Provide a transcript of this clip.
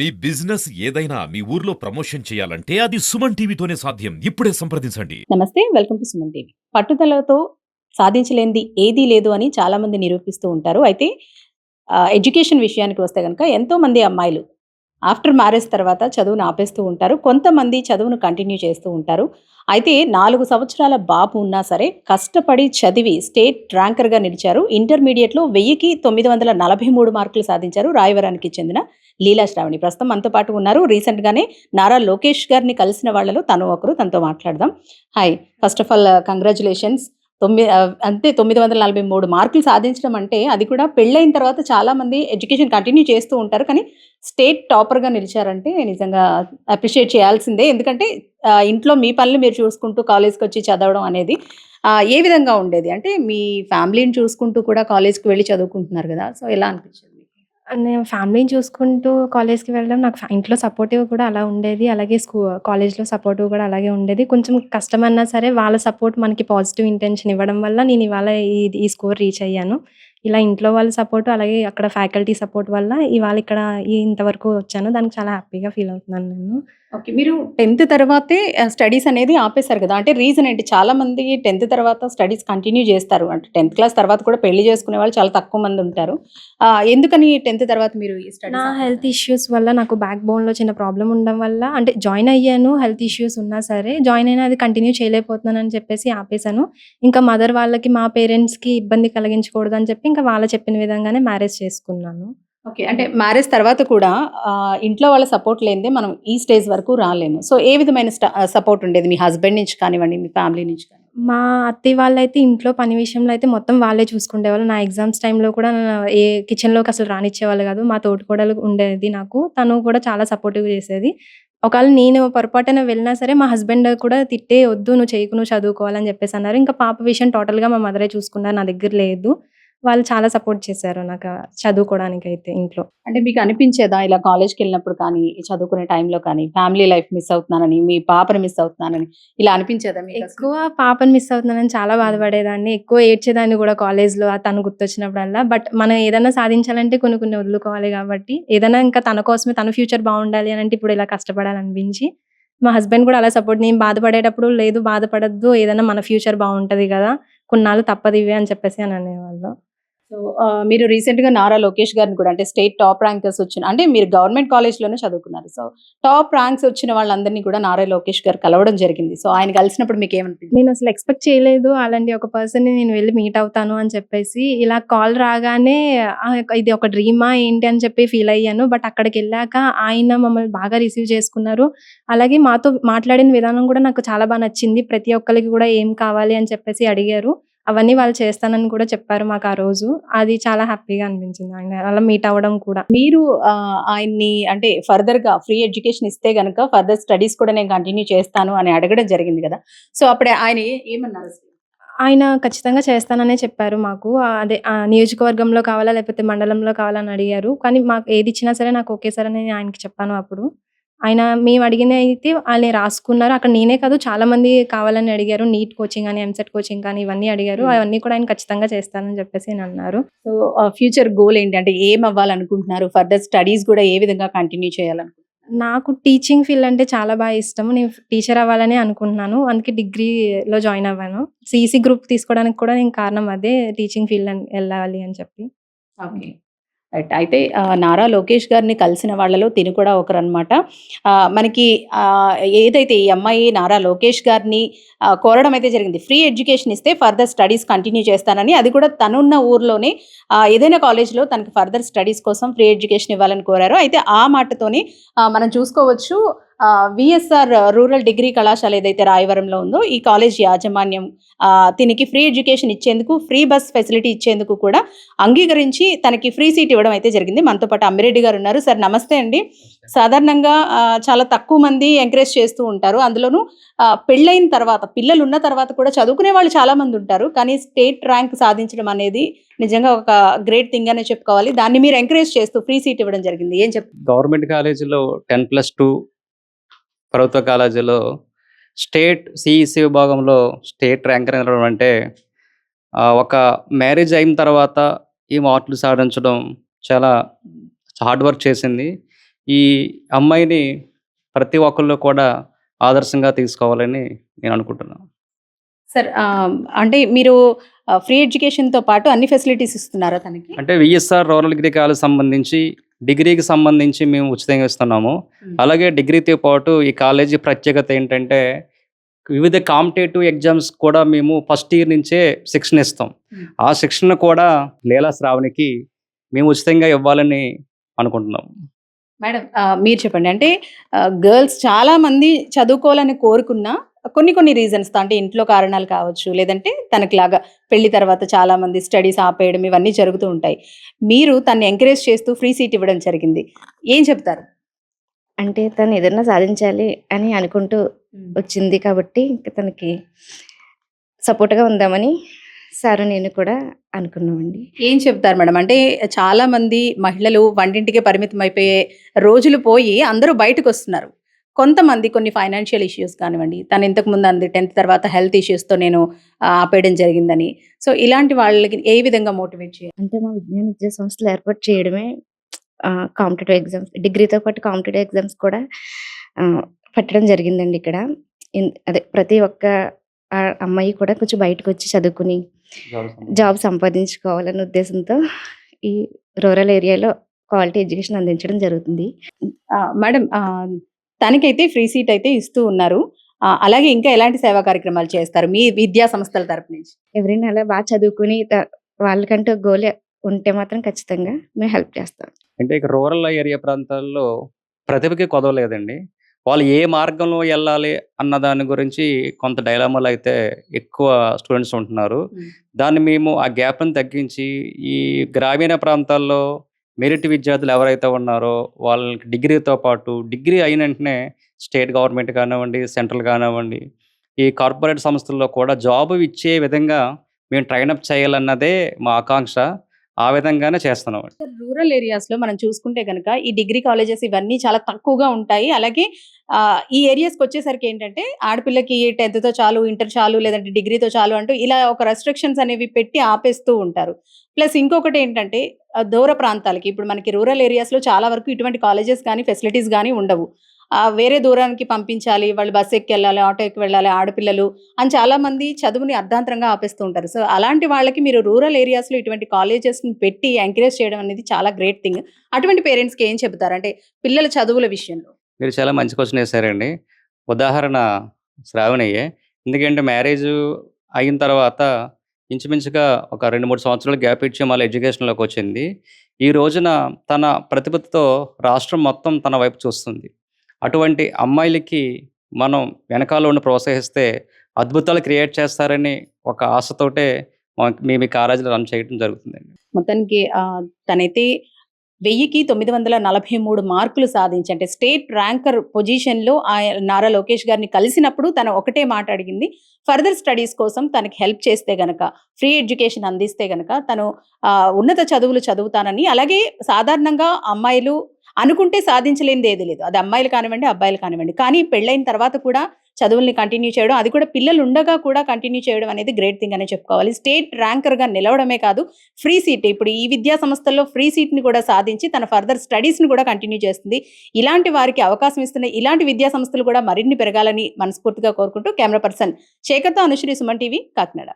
మీ business ఏదైనా మీ ఊర్లో promotion చేయాలంటే అది సుమన్ టీవీతోనే సాధ్యం. ఇప్పుడే సంప్రదించండి. నమస్తే వెల్కమ్ టు సుమన్ టీవీ. పట్టుదలతో సాధించలేనిది ఏదీ లేదు అని చాలా మంది నిరూపిస్తూ ఉంటారు. అయితే ఎడ్యుకేషన్ విషయానికి వస్తే కనుక ఎంతో మంది అమ్మాయిలు ఆఫ్టర్ మ్యారేజ్ తర్వాత చదువును ఆపేస్తూ ఉంటారు. కొంతమంది చదువును కంటిన్యూ చేస్తూ ఉంటారు. అయితే నాలుగు సంవత్సరాల బాబు ఉన్నా సరే కష్టపడి చదివి స్టేట్ ర్యాంకర్గా నిలిచారు. ఇంటర్మీడియట్లో వెయ్యికి తొమ్మిది వందల నలభై మూడు మార్కులు సాధించారు రాయవరానికి చెందిన లీలా శ్రావణి ప్రస్తుతం మనతో పాటు ఉన్నారు. రీసెంట్గానే నారా లోకేష్ గారిని కలిసిన వాళ్ళలో తను ఒకరు. తనతో మాట్లాడదాం. Hi first of all congratulations తొమ్మిది అంటే అంతే తొమ్మిది వందల నలభై మూడు మార్కులు సాధించడం అంటే అది కూడా పెళ్ళైన తర్వాత చాలా మంది ఎడ్యుకేషన్ కంటిన్యూ చేస్తూ ఉంటారు. కానీ స్టేట్ టాపర్గా నిలిచారంటే నిజంగా అప్రిషియేట్ చేయాల్సిందే. ఎందుకంటే uh, ఇంట్లో మీ పనులు మీరు చూసుకుంటూ కాలేజ్కి వచ్చి చదవడం అనేది uh, ఏ విధంగా ఉండేది? అంటే మీ ఫ్యామిలీని చూసుకుంటూ కూడా కాలేజ్కి వెళ్ళి చదువుకుంటున్నారు కదా. సో ఎలా అనిపించింది? నేను ఫ్యామిలీని చూసుకుంటూ కాలేజ్‌కి వెళ్ళడం నాకు ఇంట్లో సపోర్టివ్ కూడా అలా ఉండేది. అలాగే స్కూ కాలేజ్‌లో సపోర్టివ్ కూడా అలాగే ఉండేది. కొంచెం కష్టమన్నా సరే వాళ్ళ సపోర్ట్ మనకి పాజిటివ్ ఇంటెన్షన్ ఇవ్వడం వల్ల నేను ఇవాళ ఈ ఈ స్కోర్ రీచ్ అయ్యాను. ఇలా ఇంట్లో వాళ్ళ సపోర్ట్ అలాగే అక్కడ ఫ్యాకల్టీ సపోర్ట్ వల్ల ఇవాళ ఇక్కడ ఇంతవరకు వచ్చాను. దానికి చాలా హ్యాపీగా ఫీల్ అవుతున్నాను నేను. ఓకే మీరు టెన్త్ తర్వాతే స్టడీస్ అనేది ఆపేశారు కదా అంటే రీజన్ ఏంటి చాలా మంది టెన్త్ తర్వాత స్టడీస్ కంటిన్యూ చేస్తారు అంటే టెన్త్ క్లాస్ తర్వాత కూడా పెళ్ళి చేసుకునే వాళ్ళు చాలా తక్కువ మంది ఉంటారు ఎందుకని టెన్త్ తర్వాత మీరు నా హెల్త్ ఇష్యూస్ వల్ల నాకు బ్యాక్ బోన్‌లో చిన్న ప్రాబ్లమ్ ఉండడం వల్ల అంటే జాయిన్ అయ్యాను. హెల్త్ ఇష్యూస్ ఉన్నా సరే జాయిన్ అయినా అది కంటిన్యూ చేయలేకపోతున్నానని చెప్పేసి ఆపేసాను. ఇంకా మదర్ వాళ్ళకి మా పేరెంట్స్‌కి ఇబ్బంది కలిగించకూడదని చెప్పి ఇంకా వాళ్ళు చెప్పిన విధంగానే మ్యారేజ్ చేసుకున్నాను. ఓకే అంటే మ్యారేజ్ తర్వాత కూడా ఇంట్లో వాళ్ళ సపోర్ట్ లేనిదే మనం ఈ స్టేజ్ వరకు రాలేము సో ఏ విధమైన సపోర్ట్ ఉండేది మీ హస్బెండ్ నుంచి కానివ్వండి మీ ఫ్యామిలీ నుంచి కానీ మా అత్తయ్య వాళ్ళైతే ఇంట్లో పని విషయంలో అయితే మొత్తం వాళ్ళే చూసుకునేవాళ్ళు. నా ఎగ్జామ్స్ టైంలో కూడా నా- ఏ కిచెన్‌లోకి అసలు రానిచ్చేవాళ్ళు కాదు. మా తోటికోడలు ఉండేది నాకు. తను కూడా చాలా సపోర్టివ్ చేసేది. ఒకవేళ నేను పొరపాటున వెళ్ళినా సరే మా హస్బెండ్ కూడా తిట్టే "వద్దు నువ్వు చేయకు నువ్వు చదువుకోవాలని" చెప్పేసి అన్నారు. ఇంకా పాప విషయం టోటల్‌గా మా మదరే చూసుకున్నారు. నా దగ్గర లేదు. వాళ్ళు చాలా సపోర్ట్ చేశారు నాకు చదువుకోవడానికైతే ఇంట్లో. అంటే మీకు అనిపించేదా ఇలా కాలేజ్కి వెళ్ళినప్పుడు కానీ చదువుకునే టైంలో కానీ ఫ్యామిలీ లైఫ్ మిస్ అవుతున్నానని మీ పాపని మిస్ అవుతున్నానని ఇలా అనిపించేదా? ఎక్కువ పాపని మిస్ అవుతున్నానని చాలా బాధపడేదాన్ని. ఎక్కువ ఏడ్చేదాన్ని కూడా కాలేజ్‌లో తను గుర్తొచ్చినప్పుడల్లా. బట్ మనం ఏదైనా సాధించాలంటే కొన్ని కొన్ని వదులుకోవాలి కాబట్టి ఏదైనా ఇంకా తన కోసమే తన ఫ్యూచర్ బాగుండాలి అని అంటే ఇప్పుడు ఇలా కష్టపడాలనిపించి మా హస్బెండ్ కూడా అలా సపోర్ట్ నేను బాధపడేటప్పుడు లేదు బాధపడొద్దు ఏదైనా మన ఫ్యూచర్ బాగుంటది కదా! కొన్నాళ్ళు తప్పదు ఇవే అని చెప్పేసి అని అనేవాళ్ళు. సో మీరు రీసెంట్గా నారా లోకేష్ గారిని కూడా అంటే స్టేట్ టాప్ ర్యాంకర్స్ వచ్చిన అంటే మీరు గవర్నమెంట్ కాలేజ్లోనే చదువుకున్నారు సో టాప్ ర్యాంక్స్ వచ్చిన వాళ్ళందరినీ కూడా నారా లోకేష్ గారు కలవడం జరిగింది సో ఆయన కలిసినప్పుడు మీకు ఏమనిపించింది నేను అసలు ఎక్స్‌పెక్ట్ చేయలేదు. అలాంటి ఒక పర్సన్‌ని నేను వెళ్ళి మీట్ అవుతాను అని చెప్పేసి. ఇలా కాల్ రాగానే ఇది ఒక డ్రీమా ఏంటి అని చెప్పి ఫీల్ అయ్యాను. బట్ అక్కడికి వెళ్ళాక ఆయన మమ్మల్ని బాగా రిసీవ్ చేసుకున్నారు. అలాగే మాతో మాట్లాడిన విధానం కూడా నాకు చాలా బాగా నచ్చింది. ప్రతి ఒక్కరికి కూడా ఏం కావాలి అని చెప్పేసి అడిగారు. అవన్నీ వాళ్ళు చేస్తానని కూడా చెప్పారు మాకు ఆ రోజు. అది చాలా హ్యాపీగా అనిపించింది. ఆయన అలా మీట్ అవ్వడం కూడా. మీరు ఆయన్ని అంటే ఫర్దర్గా ఫ్రీ ఎడ్యుకేషన్ ఇస్తే గనక ఫర్దర్ స్టడీస్ కూడా నేను కంటిన్యూ చేస్తాను అని అడగడం జరిగింది కదా సో అప్పుడే ఆయన ఏమన్నారు? ఆయన ఖచ్చితంగా చేస్తాననే చెప్పారు మాకు. అదే నియోజకవర్గంలో కావాలా? లేకపోతే మండలంలో కావాలా? అని అడిగారు. కానీ మాకు ఏది ఇచ్చినా సరే నాకు ఓకే సార్ అని ఆయనకి చెప్పాను అప్పుడు. ఆయన మేము అడిగినయితే ఆయన రాసుకున్నారు. అక్కడ నేనే కాదు చాలా మంది కావాలని అడిగారు. నీట్ కోచింగ్ అని, ఎంసెట్ కోచింగ్ కానీ ఇవన్నీ అడిగారు. అవన్నీ కూడా ఆయన ఖచ్చితంగా చేస్తానని చెప్పేసి ఆయన అన్నారు. సో ఫ్యూచర్ గోల్ ఏంటి అంటే ఏం అవ్వాలనుకుంటున్నారు ఫర్దర్ స్టడీస్ కూడా ఏ విధంగా కంటిన్యూ చేయాలనుకుంటున్నారు నాకు టీచింగ్ ఫీల్డ్ అంటే చాలా బాగా ఇష్టము. నేను టీచర్ అవ్వాలని అనుకుంటున్నాను. అందుకే డిగ్రీలో జాయిన్ అవ్వాను. సీఈసీ గ్రూప్ తీసుకోవడానికి కూడా నేను కారణం అదే టీచింగ్ ఫీల్డ్ అని వెళ్ళాలి అని చెప్పి. ఓకే రైట్ అయితే నారా లోకేష్ గారిని కలిసిన వాళ్ళలో తిని కూడా ఒకరు అనమాట మనకి ఏదైతే ఈ అమ్మాయి నారా లోకేష్ గారిని కోరడం అయితే జరిగింది. ఫ్రీ ఎడ్యుకేషన్ ఇస్తే ఫర్దర్ స్టడీస్ కంటిన్యూ చేస్తానని. అది కూడా తనున్న ఊర్లోనే ఏదైనా కాలేజ్లో తనకి ఫర్దర్ స్టడీస్ కోసం ఫ్రీ ఎడ్యుకేషన్ ఇవ్వాలని కోరారు. అయితే ఆ మాటతోని మనం చూసుకోవచ్చు విఎస్ఆర్ రూరల్ డిగ్రీ కళాశాల ఏదైతే రాయవరంలో ఉందో ఈ కాలేజ్ యాజమాన్యం దీనికి ఫ్రీ ఎడ్యుకేషన్ ఇచ్చేందుకు ఫ్రీ బస్ ఫెసిలిటీ ఇచ్చేందుకు కూడా అంగీకరించి తనకి ఫ్రీ సీట్ ఇవ్వడం అయితే జరిగింది. మనతో పాటు అమ్మిరెడ్డి గారు ఉన్నారు. సార్ నమస్తే అండి. సాధారణంగా చాలా తక్కువ మంది ఎంకరేజ్ చేస్తూ ఉంటారు. అందులోనూ పెళ్ళైన తర్వాత పిల్లలు ఉన్న తర్వాత కూడా చదువుకునే వాళ్ళు చాలా మంది ఉంటారు. కానీ స్టేట్ ర్యాంక్ సాధించడం అనేది నిజంగా ఒక గ్రేట్ థింగ్ అనే చెప్పుకోవాలి. దాన్ని మీరు ఎంకరేజ్ చేస్తూ ఫ్రీ సీట్ ఇవ్వడం జరిగింది. ఏం చెప్ గవర్నమెంట్ కాలేజీలో టెన్ ప్లస్ టూ ప్రభుత్వ కాలేజీలో స్టేట్ సిఈసి విభాగంలో స్టేట్ ర్యాంకర్ అనడం అంటే ఒక మ్యారేజ్ అయిన తర్వాత ఈ మార్కులు సాధించడం చాలా హార్డ్ వర్క్ చేసింది. ఈ అమ్మాయిని ప్రతి ఒక్కళ్ళు కూడా ఆదర్శంగా తీసుకోవాలని నేను అనుకుంటున్నాను. సార్ అంటే మీరు ఫ్రీ ఎడ్యుకేషన్తో పాటు అన్ని ఫెసిలిటీస్ ఇస్తున్నారా తనకి? అంటే విఎస్ఆర్ రూరల్ డిగ్రీ కాలేజ్ సంబంధించి డిగ్రీకి సంబంధించి మేము ఉచితంగా ఇస్తున్నాము. అలాగే డిగ్రీతో పాటు ఈ కాలేజీ ప్రత్యేకత ఏంటంటే వివిధ కాంపిటేటివ్ ఎగ్జామ్స్ కూడా మేము ఫస్ట్ ఇయర్ నుంచే శిక్షణ ఇస్తాం. ఆ శిక్షణ కూడా లీలా శ్రావణికి మేము ఉచితంగా ఇవ్వాలని అనుకుంటున్నాం. మేడం మీరు చెప్పండి. అంటే గర్ల్స్ చాలా మంది చదువుకోవాలని కోరుకున్నా కొన్ని కొన్ని రీజన్స్ అంటే ఇంట్లో కారణాలు కావచ్చు లేదంటే తనకి లాగా పెళ్ళి తర్వాత చాలా మంది స్టడీస్ ఆపేయడం ఇవన్నీ జరుగుతూ ఉంటాయి. మీరు తన్ని ఎంకరేజ్ చేస్తూ ఫ్రీ సీట్ ఇవ్వడం జరిగింది. ఏం చెప్తారు? అంటే తను ఏదైనా సాధించాలి అని అనుకుంటూ వచ్చింది కాబట్టి ఇంక తనకి సపోర్ట్గా ఉందామని సారు నేను కూడా అనుకున్నామండి. ఏం చెప్తారు మేడం? అంటే చాలా మంది మహిళలు వంటింటికే పరిమితం అయిపోయే రోజులు పోయి అందరూ బయటకు వస్తున్నారు కొంతమంది కొన్ని ఫైనాన్షియల్ ఇష్యూస్ కానివ్వండి తను ఇంతకు ముందు అంది టెన్త్ తర్వాత హెల్త్ ఇష్యూస్తో నేను ఆ, ఆపేయడం జరిగిందని. సో ఇలాంటి వాళ్ళకి ఏ విధంగా మోటివేట్ చేయాలి? అంటే మా విజ్ఞాన విద్యా సంస్థలు ఏర్పాటు చేయడమే కాంపిటేటివ్ ఎగ్జామ్స్ డిగ్రీతో పాటు కాంపిటేటివ్ ఎగ్జామ్స్ కూడా ఆ, పెట్టడం జరిగిందండి ఇక్కడ. అదే ప్రతి ఒక్క అమ్మాయి కూడా కొంచెం బయటకు వచ్చి చదువుకుని జాబ్ సంపాదించుకోవాలనే ఉద్దేశంతో ఈ రూరల్ ఏరియాలో క్వాలిటీ ఎడ్యుకేషన్ అందించడం జరుగుతుంది. ఆ, మేడం ఆ, తనకైతే ఫ్రీ సీట్ అయితే ఇస్తూ ఉన్నారు. అలాగే ఇంకా ఎలాంటి సేవా కార్యక్రమాలు చేస్తారు మీ విద్యా సంస్థల తరపు నుంచి? ఎవరైనా అలా బాగా చదువుకుని వాళ్ళకంటూ గోల్ ఉంటే మాత్రం ఖచ్చితంగా మేము హెల్ప్ చేస్తాం. అంటే ఇక రూరల్ ఏరియా ప్రాంతాల్లో ప్రతిభకి కొదవలేదండి వాళ్ళు ఏ మార్గంలో వెళ్ళాలి అన్న దాని గురించి కొంత డైలామాలు అయితే ఎక్కువ స్టూడెంట్స్ ఉంటున్నారు. దాన్ని మేము ఆ గ్యాప్ని తగ్గించి ఈ గ్రామీణ ప్రాంతాల్లో మెరిట్ విద్యార్థులు ఎవరైతే ఉన్నారో వాళ్ళకి డిగ్రీతో పాటు డిగ్రీ అయిన వెంటనే స్టేట్ గవర్నమెంట్ కానివ్వండి సెంట్రల్ కానివ్వండి ఈ కార్పొరేట్ సంస్థల్లో కూడా జాబ్ ఇచ్చే విధంగా మేము ట్రైనప్ చేయాలన్నదే మా ఆకాంక్ష. ఆ విధంగానే చేస్తున్నాం రూరల్ ఏరియాస్లో మనం చూసుకుంటే కనుక ఈ డిగ్రీ కాలేజెస్ ఇవన్నీ చాలా తక్కువగా ఉంటాయి. అలాగే ఈ ఏరియాస్కి వచ్చేసరికి ఏంటంటే ఆడపిల్లకి టెన్త్తో చాలు ఇంటర్ చాలు లేదంటే డిగ్రీతో చాలు అంటూ ఇలా ఒక రెస్ట్రిక్షన్స్ అనేవి పెట్టి ఆపేస్తూ ఉంటారు. ప్లస్ ఇంకొకటి ఏంటంటే దూర ప్రాంతాలకి ఇప్పుడు మనకి రూరల్ ఏరియాస్లో చాలా వరకు ఇటువంటి కాలేజెస్ కానీ ఫెసిలిటీస్ కానీ ఉండవు. ఆ, వేరే దూరానికి పంపించాలి వాళ్ళు బస్ ఎక్కి వెళ్ళాలి ఆటో ఎక్కి వెళ్ళాలి ఆడపిల్లలు అని చాలా మంది చదువుని అర్ధాంతరంగా ఆపేస్తూ ఉంటారు. సో అలాంటి వాళ్ళకి మీరు రూరల్ ఏరియాస్లో ఇటువంటి కాలేజెస్ని పెట్టి ఎంకరేజ్ చేయడం అనేది చాలా గ్రేట్ థింగ్ అటువంటి పేరెంట్స్కి ఏం చెబుతారు? అంటే పిల్లల చదువుల విషయంలో. మీరు చాలా మంచి క్వశ్చన్ వేశారండి ఉదాహరణ శ్రావణయ్యే. ఎందుకంటే మ్యారేజ్ అయిన తర్వాత ఇంచుమించుగా ఒక రెండు మూడు సంవత్సరాలు గ్యాప్ ఇచ్చి మళ్ళీ ఎడ్యుకేషన్లోకి వచ్చింది. ఈ రోజున తన ప్రతిభతో రాష్ట్రం మొత్తం తన వైపు చూస్తుంది. అటువంటి అమ్మాయిలకి మనం వెనకాల ఉండి ప్రోత్సహిస్తే అద్భుతాలు క్రియేట్ చేస్తారని ఒక ఆశతోటే మేము ఈ కాలేజీలో రన్ చేయడం జరుగుతుందండి. మొత్తానికి తనైతే వెయ్యికి తొమ్మిది వందల నలభై మూడు మార్కులు సాధించి అంటే స్టేట్ ర్యాంకర్ పొజిషన్లో ఆ నారా లోకేష్ గారిని కలిసినప్పుడు తను ఒకటే మాట అడిగింది ఫర్దర్ స్టడీస్ కోసం తనకి హెల్ప్ చేస్తే గనక ఫ్రీ ఎడ్యుకేషన్ అందిస్తే గనక తను ఆ, ఉన్నత చదువులు చదువుతానని అలాగే సాధారణంగా అమ్మాయిలు అనుకుంటే సాధించలేనిది ఏది లేదు. అది అమ్మాయిలు కానివ్వండి అబ్బాయిలు కానివ్వండి. కానీ పెళ్ళైన తర్వాత కూడా చదువుల్ని కంటిన్యూ చేయడం అది కూడా పిల్లలు ఉండగా కూడా కంటిన్యూ చేయడం అనేది గ్రేట్ థింగ్ అనే చెప్పుకోవాలి. స్టేట్ ర్యాంకర్గా నిలవడమే కాదు ఫ్రీ సీట్ ఇప్పుడు ఈ విద్యా సంస్థల్లో ఫ్రీ సీట్ని కూడా సాధించి తన ఫర్దర్ స్టడీస్ని కూడా కంటిన్యూ చేస్తుంది. ఇలాంటి వారికి అవకాశం ఇస్తున్న ఇలాంటి విద్యా సంస్థలు కూడా మరిన్ని పెరగాలని మనస్ఫూర్తిగా కోరుకుంటూ కెమెరా పర్సన్ శేఖర్తో అనుశ్రీ సుమన్ టీవీ కాకినాడ.